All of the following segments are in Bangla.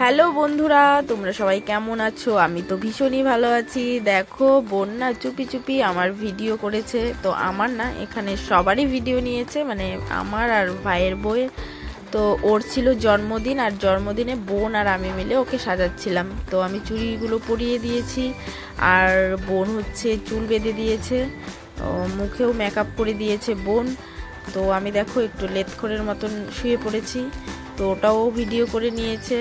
হ্যালো বন্ধুরা, তোমরা সবাই কেমন আছো? আমি তো ভীষণই ভালো আছি। দেখো বোন না চুপি চুপি আমার ভিডিও করেছে। তো আমার না, এখানে সবারই ভিডিও নিয়েছে। মানে আমার আর ভাইয়ের বইয়ের তো ওর ছিল জন্মদিন আর জন্মদিনে বোন আর আমি মিলে ওকে সাজাচ্ছিলাম। তো আমি চুড়িগুলো পরিয়ে দিয়েছি আর বোন হচ্ছে চুল বেঁধে দিয়েছে। মুখেও মেকআপ করে দিয়েছে বোন। তো আমি দেখো একটু লেথখরের মতন শুয়ে পড়েছি। তো ওটাও ভিডিও করে নিয়েছে।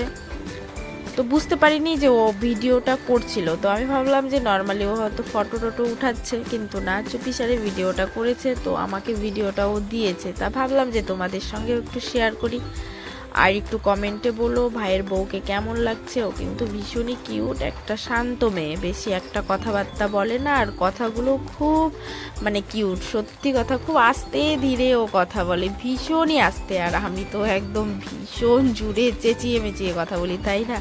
তো বুঝতে পারিনি যে ও ভিডিওটা করছিল। তো আমি ভাবলাম যে নর্মালি ও হয়তো ফটো টটো উঠাচ্ছে, কিন্তু না চুপিসারে ভিডিওটা করেছে, তো আমাকে ভিডিওটা ও দিয়েছে। তা ভাবলাম যে তোমাদের সঙ্গে একটু শেয়ার করি। আর একটু কমেন্টে বলো ভাইয়ের বউকে কেমন লাগছে? ও কিন্তু ভীষণই কিউট একটা শান্ত মেয়ে। বেশি একটা কথাবার্তা বলে না, আর কথাগুলো খুব মানে কিউট সত্যি কথা, খুব আস্তে ধীরে ও কথা বলে, ভীষণই আস্তে। আর আমি তো একদম ভীষণ জুড়ে চেঁচিয়ে মেচিয়ে কথা বলি, তাই না?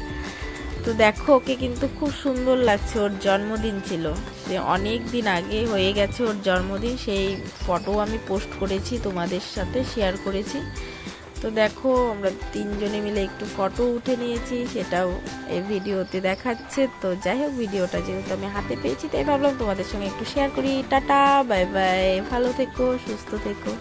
তো দেখো, ওকে কিন্তু খুব সুন্দর লাগছে, ওর জন্মদিন ছিল। সে অনেক দিন আগে হয়ে গেছে ওর জন্মদিন, সেই ফটো আমি পোস্ট করেছি, তোমাদের সাথে শেয়ার করেছি। তো দেখো, আমরা তিনজনে মিলে একটু ফটো উঠে নিয়েছি, সেটাও এই ভিডিওতে দেখাচ্ছে। তো যাই হোক, ভিডিওটা যেহেতু আমি হাতে পেয়েছি, তাই ভাবলাম তোমাদের সঙ্গে একটু শেয়ার করি। টাটা বাই বাই ভালো থেকো, সুস্থ থেকো।